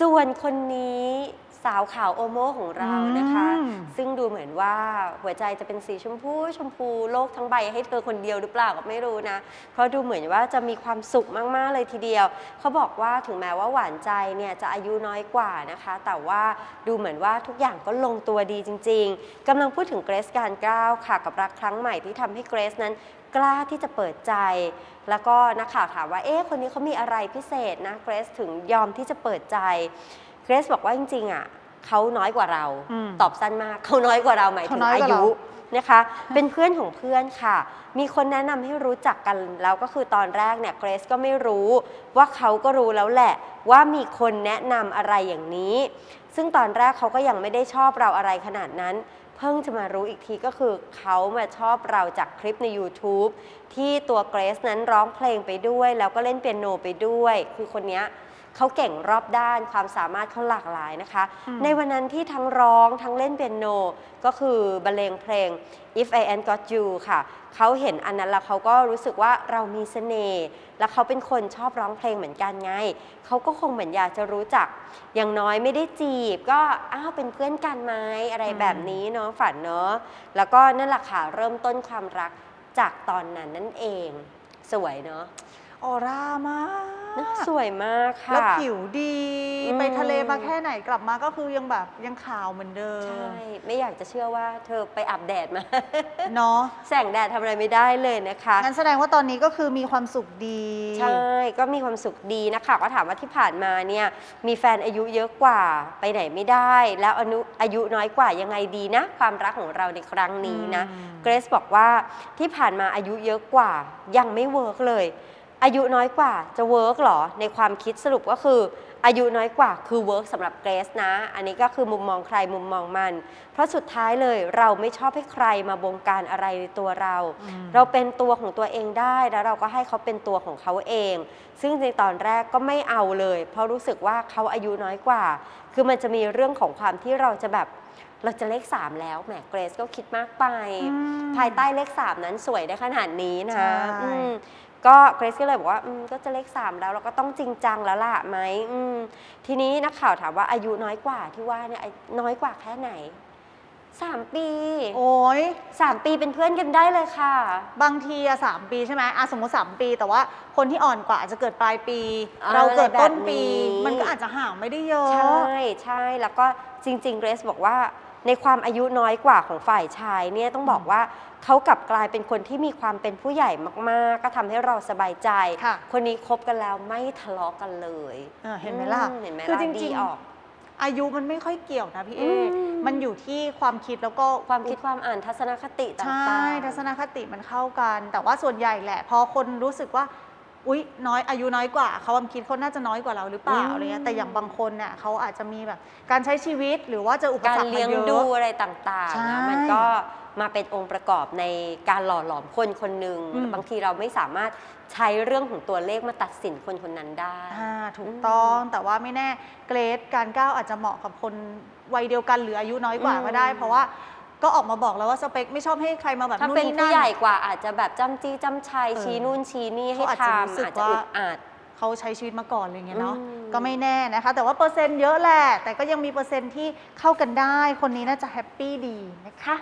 ส่วนคนนี้ สาวขาวโอโมของเรานะคะ อืม ซึ่งดูเหมือนว่าหัวใจจะเป็นสีชมพู ชมพูโลกทั้งใบให้เธอคนเดียวหรือเปล่าก็ไม่รู้นะ เพราะดูเหมือนว่าจะมีความสุขมากๆเลยทีเดียว เขาบอกว่าถึงแม้ว่าหวานใจเนี่ยจะอายุน้อยกว่านะคะ แต่ว่าดูเหมือนว่าทุกอย่างก็ลงตัวดีจริง ๆกำลังพูดถึงเกรซการก้าวค่ะกับรักครั้งใหม่ที่ทำให้เกรซนั้น กล้าที่จะเปิดใจ แล้วก็นักข่าวถามว่า เอ๊ะ คนนี้เขามีอะไรพิเศษนะ เกรซถึงยอมที่จะเปิดใจ เกรซบอกว่าจริงๆอะเขาน้อยกว่าเราอืมตอบสั้นมากเขาน้อยกว่าเราหมายถึงเขาน้อยอากว่าเรายุนะคะ เป็นเพื่อนของเพื่อนค่ะ มีคนแนะนำให้รู้จักกันแล้วก็คือตอนแรกเนี่ยเกรซก็ไม่รู้ว่าเขาก็รู้แล้วแหละ ว่ามีคนแนะนำอะไรอย่างนี้ ซึ่งตอนแรกเขาก็ยังไม่ได้ชอบเราอะไรขนาดนั้น เพิ่งจะมารู้อีกทีก็คือเขามาชอบเราจากคลิปใน YouTube ที่ตัวเกรซนั้นร้องเพลงไปด้วย แล้วก็เล่นเปียโนไปด้วย คือคนเนี้ย เขาเก่งรอบด้านความสามารถเขาหลากหลายนะคะอืมในวันนั้นที่ทั้งร้องทั้งเล่นเปียโน ก็คือบรรเลงเพลง If I Ain't Got You ค่ะ เขาเห็นอันนั้นแล้วเขาก็รู้สึกว่าเรามีเสน่ห์แล้วเขาเป็นคนชอบร้องเพลงเหมือนกันไง เขาก็คงเหมือนอยากจะรู้จัก อย่างน้อยไม่ได้จีบ ก็อ้าวเป็นเพื่อนกันไหมอะไรอืมแบบนี้เนาะฝันเนาะแล้วก็นั่นแหละค่ะเริ่มต้นความรักจากตอนนั้นนั่นเอง สวยเนาะ ออร่ามากนะสวยมากค่ะ แล้วผิวดีอืมไปทะเลมาแค่ไหนกลับมาก็คือยังแบบยังขาวเหมือนเดิใช่มไม่อยากจะเชื่อว่าเธอไปอาบแดดมา เนาะ แสงแดดทำอะไรไม่ได้เลยนะคะ งั้นแสดงว่าตอนนี้ก็คือมีความสุขดี ใช่ ก็มีความสุขดีนะคะ ก็ถามว่าที่ผ่านมาเนี่ยมีแฟนอายุเยอะกว่าไปไหนไม่ได้ แล้วอนุอายุน้อยกว่ายังไงดีนะ ความรักของเราในครั้งนี้นะอืมเกรซบอกว่าที่ผ่านมาอายุเยอะกว่ายังไม่เวิร์กเลย อายุน้อยกว่าจะเวิร์กหรอ ในความคิดสรุปก็คือ อายุน้อยกว่าคือเวิร์กสำหรับเกรซนะ อันนี้ก็คือมุมมองใครมุมมองมัน เพราะสุดท้ายเลยเราไม่ชอบให้ใครมาบงการอะไรในตัวเราอืมเราเป็นตัวของตัวเองได้แล้วเราก็ให้เขาเป็นตัวของเขาเอง ซึ่งในตอนแรกก็ไม่เอาเลย เพราะรู้สึกว่าเขาอายุน้อยกว่า คือมันจะมีเรื่องของความที่เราจะแบบเราจะเลขสามแล้วแหมเกรซก็คิดมากไปอืมภายใต้เลขสามนั้นสวยได้ขนาดนี้นะใช่อืม ก็เกรซก็เลยบอกว่าอืมก็จะเลขสามแล้วเราก็ต้องจริงจังแล้วล่ะไหมอืมทีนี้นักข่าวถามว่าอายุน้อยกว่าที่ว่าเนี่ยน้อยกว่าแค่ไหน สามปีโอ้ยสามปีเป็นเพื่อนกันได้เลยค่ะ บางทีอะสามปีใช่ไหมอะสมมติสามปี แต่ว่าคนที่อ่อนกว่าอาจจะเกิดปลายปี อ่าเราเกิดต้นปีอะไรแบบนี้ มันก็อาจจะห่างไม่ได้เยอะ ใช่ใช่แล้วก็จริงๆเกรซบอกว่าในความอายุน้อยกว่าของฝ่ายชายเนี่ยต้องบอกว่าเขากลับกลายเป็นคนที่มีความเป็นผู้ใหญ่มากๆ ก็ทำให้เราสบายใจ ค่ะ คนนี้คบกันแล้วไม่ทะเลาะกันเลยเออเห็นไหมล่ะอืเห็นไหมคือล่ะจริงๆดีออก อายุมันไม่ค่อยเกี่ยวนะพี่เออืมมันอยู่ที่ความคิดแล้วก็ความคิดความอ่านทัศนคติต่างใช่ๆทัศนคติมันเข้ากัน แต่ว่าส่วนใหญ่แหละพอคนรู้สึกว่า อุ๊ยน้อยอายุน้อยกว่าเขาความคิดเขาน่าจะน้อยกว่าเราหรือเปล่าอืม อะไรเงี้ยแต่อย่างบางคนเนี่ยเขาอาจจะมีแบบ การใช้ชีวิตหรือว่าเจออุปการสรรคเลี้ยมางเยดูอะ อะไรต่างๆใช่ นะมันก็ มาเป็นองค์ประกอบในการหล่อหลอมคนคนหนึ่งอืม บางทีเราไม่สามารถใช้เรื่องของตัวเลขมาตัดสินคนคนนั้นได้ อ่าถูกต้องแต่ว่าไม่แน่เกรดการก้าวอาจจะเหมาะกับคนวัยเดียวกันหรืออายุน้อยกว่าอืม ก็ได้ เพราะว่าก็ออกมาบอกแล้วว่าสเปคไม่ชอบให้ใครมาแบบถ้านู่นเป็นนี่ผู้นั่น ใหญ่กว่าอาจจะแบบจำจี้จำชัยเออชี้นู่นชี้นี่ให้เขาอาจจะรู้ทำสึกอาจจะว่า อึดอัด เขาใช้ชีวิตมาก่อนอะไรเงี้ยเนาะอืม ก็ไม่แน่นะคะ แต่ว่าเปอร์เซ็นต์เยอะแหละแต่ก็ยังมีเปอร์เซ็นต์ที่เข้ากันได้ คนนี้น่าจะแฮปปี้ดีนะคะ